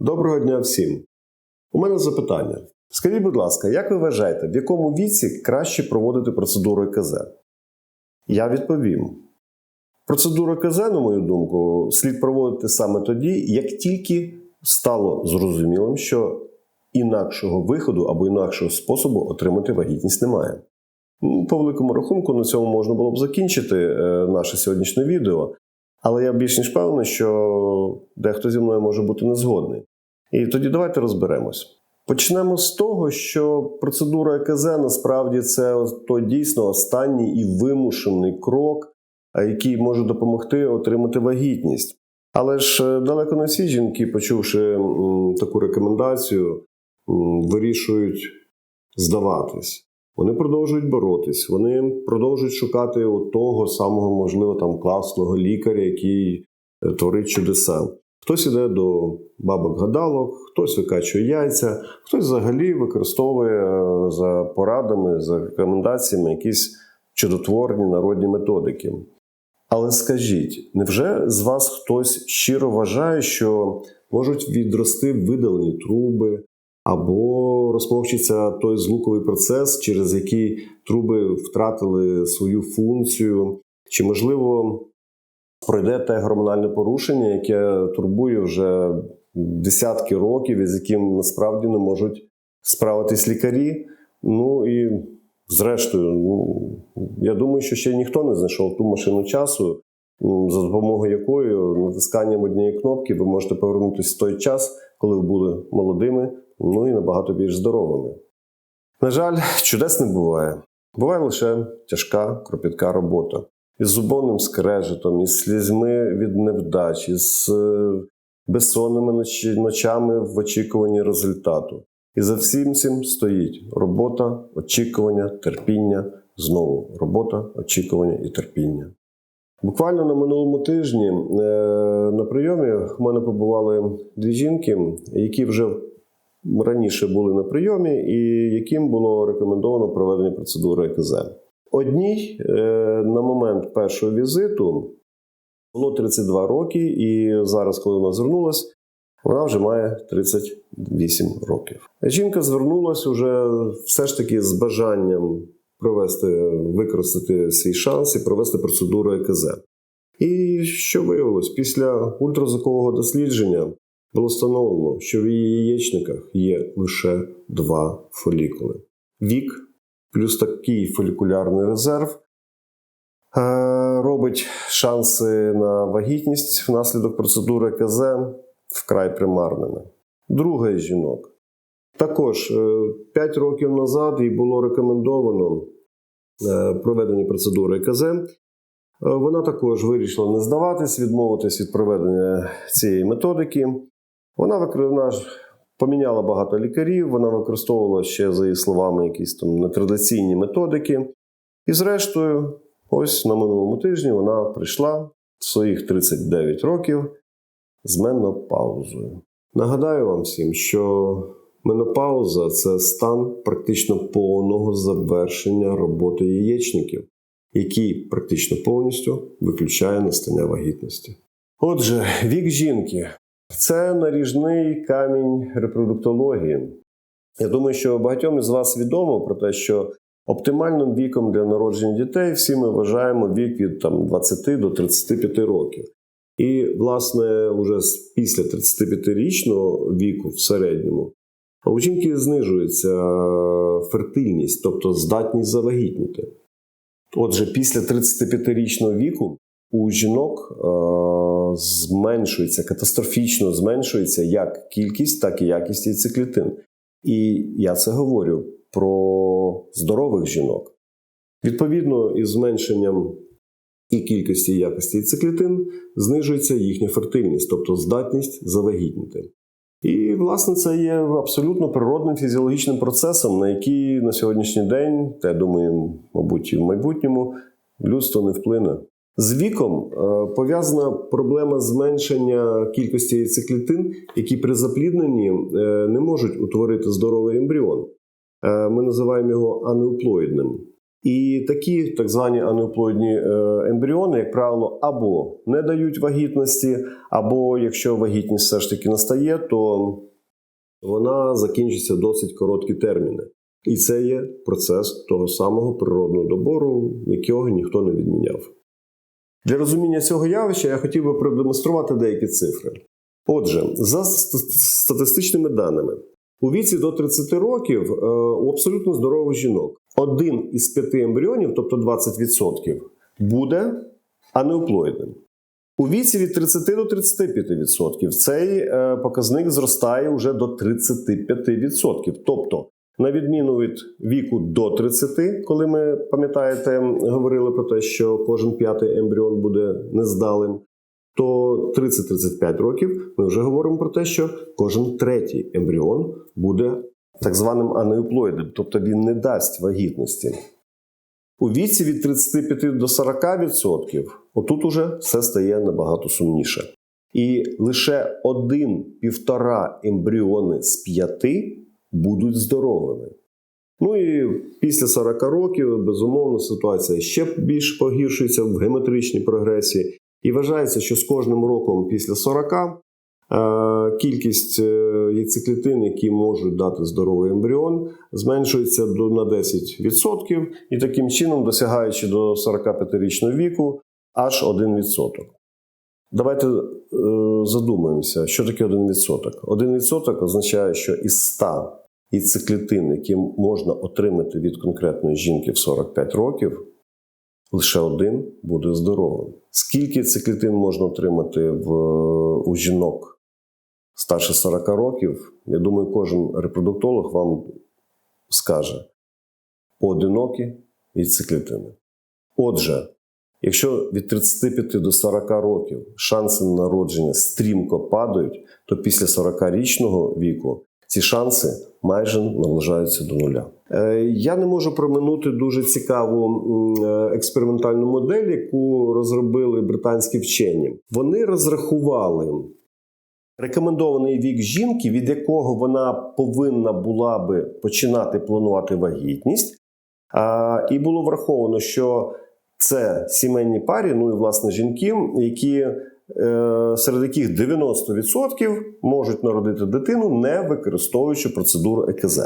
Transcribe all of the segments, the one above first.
Доброго дня всім! У мене запитання. Скажіть, будь ласка, як ви вважаєте, в якому віці краще проводити процедуру ЕКЗ? Я відповім. Процедуру ЕКЗ, на мою думку, слід проводити саме тоді, як тільки стало зрозумілим, що інакшого виходу або інакшого способу отримати вагітність немає. По великому рахунку, на цьому можна було б закінчити е, наше сьогоднішнє відео, але я більш ніж певний, що дехто зі мною може бути незгодний. І тоді давайте розберемось. Почнемо з того, що процедура ЕКЗ насправді це той дійсно останній і вимушений крок, який може допомогти отримати вагітність. Але ж е, далеко не всі жінки, почувши таку рекомендацію, вирішують здаватись. Вони продовжують боротись, вони продовжують шукати того самого, можливо, там класного лікаря, який е, творить чудеса. Хтось іде до бабок-гадалок, хтось викачує яйця, хтось взагалі використовує е, за порадами, за рекомендаціями якісь чудотворні народні методики. Але скажіть, невже з вас хтось щиро вважає, що можуть відрости видалені труби, або розмовчиться той звуковий процес, через який труби втратили свою функцію, чи можливо пройде те гормональне порушення, яке турбує вже десятки років, і з яким насправді не можуть справитись лікарі. Ну і зрештою, ну я думаю, що ще ніхто не знайшов ту машину часу, за допомогою якої натисканням однієї кнопки ви можете повернутися в той час, коли ви були молодими, ну і набагато більш здоровими. На жаль, чудес не буває. Буває лише тяжка, кропітка робота. Із зубовним скрежетом, із слізьми від невдач, із е, безсонними ночами в очікуванні результату. І за всім цим стоїть робота, очікування, терпіння, знову робота, очікування і терпіння. Буквально на минулому тижні е, на прийомі в мене побували дві жінки, які вже раніше були на прийомі, і яким було рекомендовано проведення процедури ЕКЗ. Одній е, на момент першого візиту було 32 роки, і зараз, коли вона звернулась, вона вже має 38 років. Жінка звернулася уже все ж таки з бажанням провести, використати свій шанс і провести процедуру ЕКЗ. І що виявилось? Після ультразвукового дослідження було встановлено, що в її яєчниках є лише два фолікули. Вік плюс такий фолікулярний резерв е, робить шанси на вагітність внаслідок процедури КЗ вкрай примарними. Друга із жінок. Також 5 років назад їй було рекомендовано е, проведення процедури КЗ. Е, Вона також вирішила не здаватись, відмовитись від проведення цієї методики. Вона вона ж поміняла багато лікарів, вона використовувала ще, за її словами, якісь там нетрадиційні методики. І, зрештою, ось на минулому тижні вона прийшла в своїх 39 років з менопаузою. Нагадаю вам всім, що менопауза це стан практично повного завершення роботи яєчників, який практично повністю виключає настання вагітності. Отже, вік жінки це наріжний камінь репродуктології. Я думаю, що багатьом із вас відомо про те, що оптимальним віком для народження дітей всі ми вважаємо вік від там, 20 до 35 років. І, власне, вже після 35-річного віку в середньому у жінки знижується фертильність, тобто здатність завагітніти. Отже, після 35-річного віку у жінок е, зменшується, катастрофічно зменшується як кількість, так і якість яйцеклітин. І я це говорю про здорових жінок. Відповідно, із зменшенням і кількості і якості яйцеклітин знижується їхня фертильність, тобто здатність завагітніти. І, власне, це є абсолютно природним фізіологічним процесом, на який на сьогоднішній день, та я думаю, мабуть, і в майбутньому людство не вплине. З віком е, пов'язана проблема зменшення кількості яйцеклітин, які при заплідненні е, не можуть утворити здоровий ембріон. Е, Ми називаємо його анеуплоїдним. І такі так звані анеуплоїдні ембріони, як правило, або не дають вагітності, або якщо вагітність все ж таки настає, то вона закінчиться досить короткі терміни. І це є процес того самого природного добору, якого ніхто не відміняв. Для розуміння цього явища я хотів би продемонструвати деякі цифри. Отже, за статистичними даними, у віці до 30 років е, у абсолютно здорових жінок один із п'яти ембріонів, тобто 20%, буде анеуплоїдним. У віці від 30 до 35% цей е, показник зростає вже до 35%. Тобто, на відміну від віку до 30, коли ми пам'ятаєте, говорили про те, що кожен п'ятий ембріон буде нездалим, то 30-35 років ми вже говоримо про те, що кожен третій ембріон буде так званим анеуплоїдом, тобто він не дасть вагітності. У віці від 35 до 40%, отут уже все стає набагато сумніше. І лише один-півтора ембріони з п'яти будуть здоровими. Ну і після 40 років, безумовно, ситуація ще більш погіршується в геометричній прогресії. І вважається, що з кожним роком після 40 е, кількість е, яйцеклітин, які можуть дати здоровий ембріон, зменшується до на 10%, і таким чином, досягаючи до 45-річного віку, аж 1%. Давайте е, задумаємося, що таке 1%. 1% означає, що із 100 яйцеклітин, які можна отримати від конкретної жінки в 45 років, лише один буде здоровим. Скільки циклітин можна отримати в, у жінок старше 40 років? Я думаю, кожен репродуктолог вам скаже поодинокі яйцеклітини. Отже, якщо від 35 до 40 років шанси на народження стрімко падають, то після 40-річного віку ці шанси майже наближаються до нуля. Е, я не можу проминути дуже цікаву е, експериментальну модель, яку розробили британські вчені. Вони розрахували рекомендований вік жінки, від якого вона повинна була би починати планувати вагітність. І було враховано, що це сімейні парі, ну і власне жінки, які Е, серед яких 90% можуть народити дитину, не використовуючи процедуру ЕКЗ.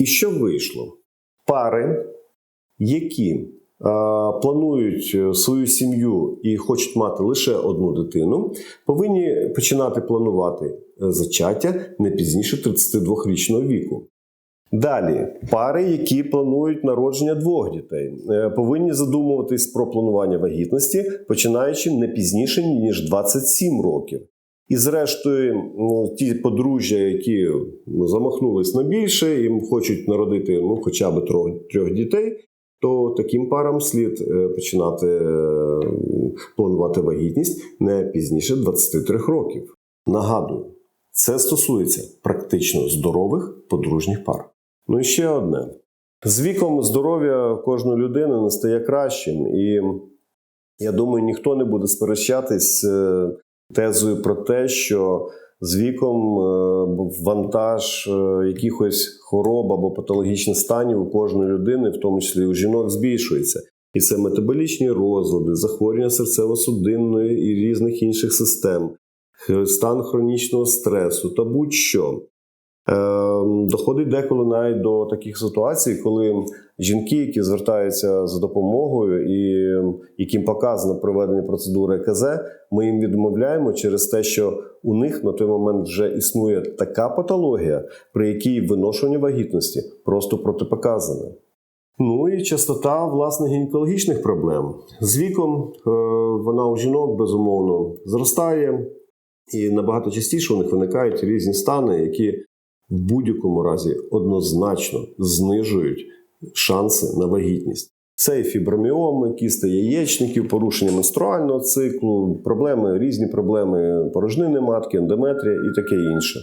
І що вийшло? Пари, які планують е, свою сім'ю і хочуть мати лише одну дитину, повинні починати планувати е, зачаття не пізніше 32-річного віку. Далі пари, які планують народження двох дітей, е, повинні задумуватись про планування вагітності, починаючи не пізніше ніж 27 років. І, зрештою, ну, ті подружжя, які ну, замахнулись на більше і хочуть народити ну, хоча б трьох, трьох дітей, то таким парам слід е, починати е, планувати вагітність не пізніше 23 років. Нагадую, це стосується практично здорових подружніх пар. Ну і ще одне: з віком здоров'я кожної людини не стає кращим, і я думаю, ніхто не буде сперечатись е, тезою про те, що з віком е, вантаж е, якихось хвороб або патологічних станів у кожної людини, в тому числі у жінок, збільшується. І це метаболічні розлади, захворювання серцево-судинної і різних інших систем, стан хронічного стресу та будь-що. Ем, доходить деколи навіть до таких ситуацій, коли жінки, які звертаються за допомогою і яким показано проведення процедури ЕКЗ, ми їм відмовляємо через те, що у них на той момент вже існує така патологія, при якій виношення вагітності просто протипоказане. Ну і частота власне гінекологічних проблем з віком е, вона у жінок безумовно зростає, і набагато частіше у них виникають різні стани, які в будь-якому разі однозначно знижують шанси на вагітність. Це і фіброміоми, кісти яєчників, порушення менструального циклу, проблеми, різні проблеми порожнини матки, ендометрія і таке інше.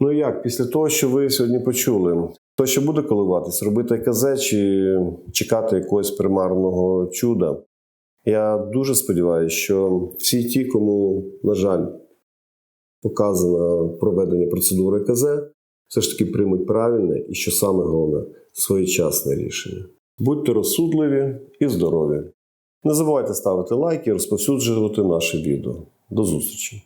Ну як, після того, що ви сьогодні почули, хто ще буде коливатись, робити КЗ чи чекати якогось примарного чуда? Я дуже сподіваюся, що всі ті, кому, на жаль, показано проведення процедури КЗ, все ж таки приймуть правильне і, що саме головне, своєчасне рішення. Будьте розсудливі і здорові. Не забувайте ставити лайки і розповсюджувати наше відео. До зустрічі!